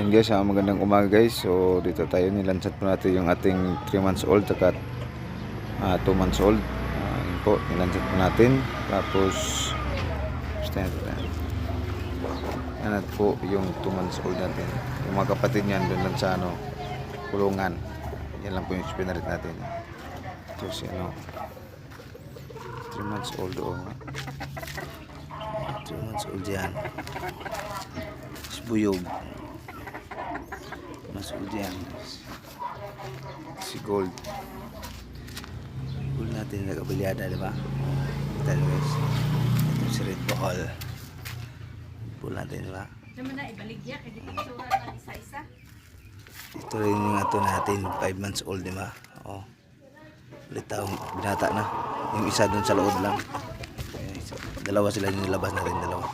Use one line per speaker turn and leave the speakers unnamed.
Yan guys, ah, magandang umaga guys. So dito tayo nilansat po natin yung ating 3 months old at 2 months old. Ah, yun po, nilansat po natin. Tapos, stand na. Yan at po yung 2 months old natin. Yung mga kapatid niyan doon lang sa ano, kulungan. Yan lang po yung spinarit natin. Ito si ano, 3 months old o. 3 months old yan. Buyog. Mas old yan. Si Gold. Gold natin nagabalyada, di ba? Ito guys. Ito si Red Ball. Gold natin, di ba?
Naman na, ibaligya. Kaya sura ng isa-isa.
Ito rin yung ato natin, 5 months old, di ba? Oo. Ulit taong binata na. Yung isa dun sa loob lang. Dalawa sila yung nilabas natin, dalawa.